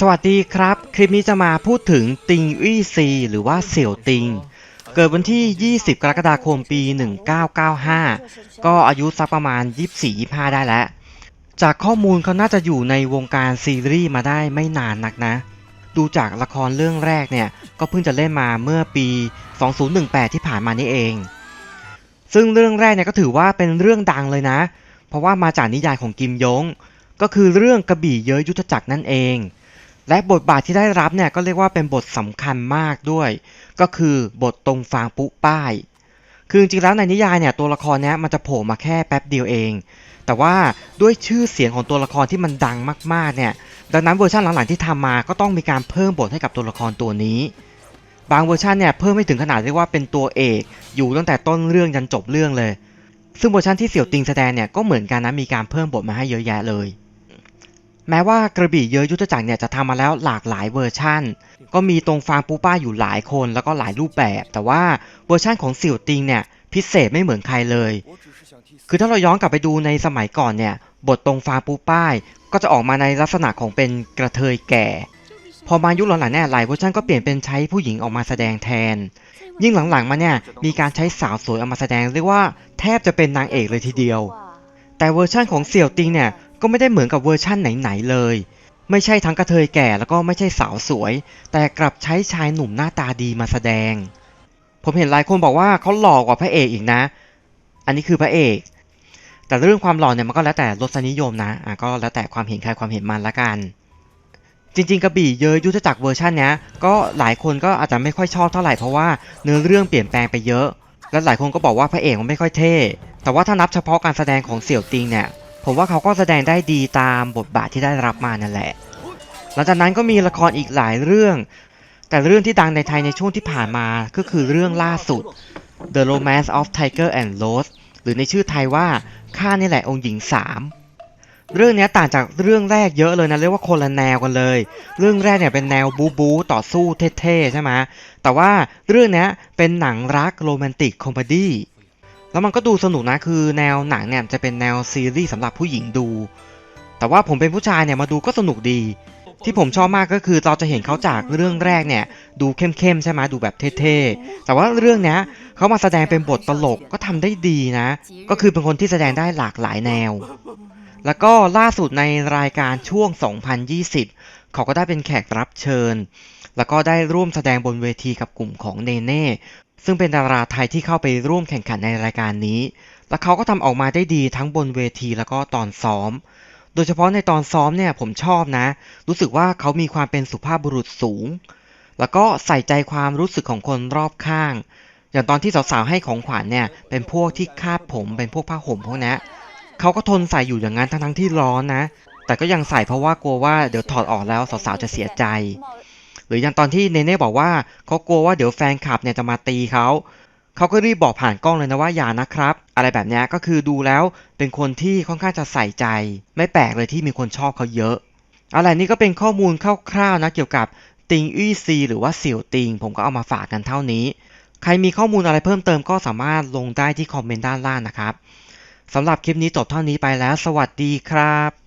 สวัสดีครับ คลิปนี้จะมาพูดถึงติงอี้ซีหรือว่าเสี่ยวติง เกิดวันที่ 20 กรกฎาคมปี 1995 ก็อายุสักประมาณ 24-25 ได้แล้ว จากข้อมูลเขาน่าจะอยู่ในวงการซีรีส์มาได้ไม่นานนักนะ ดูจากละครเรื่องแรกเนี่ย ก็เพิ่งจะเล่นมาเมื่อปี 2018 ที่ผ่านมานี่เอง ซึ่งเรื่องแรกเนี่ยก็ถือว่าเป็นเรื่องดังเลยนะ เพราะว่ามาจากนิยายของกิมยง ก็คือเรื่องกระบี่เย้ยยุทธจักรนั่นเอง และบทบาทที่ได้รับเนี่ยก็เรียกว่าเป็นบทสำคัญมากด้วย ก็คือบทตรงฟางปุ๊ป้าย คือจริงๆแล้วในนิยายเนี่ยตัวละครเนี้ยมันจะโผล่มาแค่แป๊บเดียวเอง แต่ว่าด้วยชื่อเสียงของตัวละครที่มันดังมากๆเนี่ยดังนั้นเวอร์ชันหลังๆที่ทำมาก็ต้องมีการเพิ่มบทให้กับตัวละครตัวนี้ บางเวอร์ชันเนี่ยเพิ่มไม่ถึงขนาดเรียกว่าเป็นตัวเอกอยู่ตั้งแต่ต้นเรื่องยันจบเรื่องเลย ซึ่งเวอร์ชันที่เสี่ยวติงแสดงเนี่ยก็เหมือนกันนะมีการเพิ่มบทมาให้เยอะแยะเลย แม้ว่ากระบี่เยอะยุทธจักรเนี่ยจะทำมาแล้วหลากหลายเวอร์ชั่น ก็มีตรงฟางปูป้าอยู่หลายคนแล้วก็หลายรูปแบบ แต่ว่าเวอร์ชั่นของเสี่ยวติงเนี่ยพิเศษไม่เหมือนใครเลย คือถ้าเราย้อนกลับไปดูในสมัยก่อนเนี่ยบทตรงฟางปูป้าย ก็จะออกมาในลักษณะของเป็นกระเทยแก่ พอมายุคหลังๆเนี่ยหลายเวอร์ชันก็เปลี่ยนเป็นใช้ผู้หญิงออกมาแสดงแทน ยิ่งหลังๆมาเนี่ยมีการใช้สาวสวยออกมาแสดงเรียกว่าแทบจะเป็นนางเอกเลยทีเดียว แต่เวอร์ชั่นของเสี่ยวติงเนี่ย ก็ไม่ได้เหมือนกับเวอร์ชั่นไหนๆเลย ไม่ใช่ทั้งกระเทยแก่แล้วก็ไม่ใช่สาวสวย แต่กลับใช้ชายหนุ่มหน้าตาดีมาแสดง ผมเห็นหลายคนบอกว่าเขาหล่อกว่าพระเอกอีกนะ อันนี้คือพระเอก แต่เรื่องความหล่อเนี่ยมันก็แล้วแต่รสนิยมนะอะก็แล้วแต่ความเห็นใครความเห็นมันละกัน จริง ๆกระบี่เยอะยุทธจักรเวอร์ชันเนี้ยก็หลายคนก็อาจจะไม่ค่อยชอบเท่าไหร่เพราะว่าเนื้อเรื่องเปลี่ยนแปลงไปเยอะและหลายคนก็บอกว่าพระเอกมันไม่ค่อยเท่ แต่ว่าถ้านับเฉพาะการแสดงของเสี่ยวติงเนี่ย ผมว่าเขาก็แสดงได้ดีตามบทบาทที่ได้รับมานั่นแหละ หลังจากนั้นก็มีละครอีกหลายเรื่อง แต่เรื่องที่ดังในไทยในช่วงที่ผ่านมาก็คือเรื่องล่าสุด The Romance of Tiger and Rose หรือในชื่อไทยว่าข้านี่แหละองค์หญิงสามเรื่องนี้ต่างจากเรื่องแรกเยอะเลยนะเรียกว่าคนละแนวกันเลย เรื่องแรกเนี่ยเป็นแนวบู๊บู๊ต่อสู้เท่ๆใช่ไหมแต่ว่าเรื่องนี้เป็นหนังรักโรแมนติกคอมเมดี้ แล้วมันก็ดูสนุกนะคือแนวหนังเนี่ยจะเป็นแนวซีรีส์สำหรับผู้หญิงดู แต่ว่าผมเป็นผู้ชายเนี่ยมาดูก็สนุกดี ที่ผมชอบมากก็คือเราจะเห็นเขาจากเรื่องแรกเนี่ยดูเข้มๆใช่ไหมดูแบบเท่ๆ แต่ว่าเรื่องเนี้ยเขามาแสดงเป็นบทตลกก็ทำได้ดีนะ ก็คือเป็นคนที่แสดงได้หลากหลายแนว แล้วก็ล่าสุดในรายการช่วง 2020 เขาก็ได้เป็นแขกรับเชิญ แล้วก็ได้ร่วมแสดงบนเวทีกับกลุ่มของเนเน่ซึ่งเป็นดาราไทยที่เข้าไปร่วมแข่งขันในรายการนี้ และเขาก็ทำออกมาได้ดีทั้งบนเวทีแล้วก็ตอนซ้อม โดยเฉพาะในตอนซ้อมเนี่ยผมชอบนะ รู้สึกว่าเขามีความเป็นสุภาพบุรุษสูง แล้วก็ใส่ใจความรู้สึกของคนรอบข้าง อย่างตอนที่สาวๆให้ของขวัญเนี่ย เป็นพวกที่คาดผม เป็นพวกผ้าห่มพวกนี้เขาก็ทนใส่อยู่อย่างนั้นทั้งๆที่ร้อนนะ แต่ก็ยังใส่เพราะว่ากลัวว่าเดี๋ยวถอดออกแล้วสาวๆจะเสียใจ หรืออย่างตอนที่เนเน่บอกว่าเขากลัวว่าเดี๋ยวแฟนคลับเนี่ยจะมาตีเขาเขาก็รีบบอกผ่านกล้องเลยนะว่าอย่านะครับ อะไรแบบนี้ก็คือดูแล้วเป็นคนที่ค่อนข้างจะใส่ใจ ไม่แปลกเลยที่มีคนชอบเขาเยอะอะไรนี่ก็เป็นข้อมูลคร่าวๆนะเกี่ยวกับติงอี้ซีหรือว่าเสี่ยวติง ผมก็เอามาฝากกันเท่านี้ ใครมีข้อมูลอะไรเพิ่มเติมก็สามารถลงได้ที่คอมเมนต์ด้านล่างนะครับสำหรับคลิปนี้จบเท่านี้ไปแล้ว สวัสดีครับ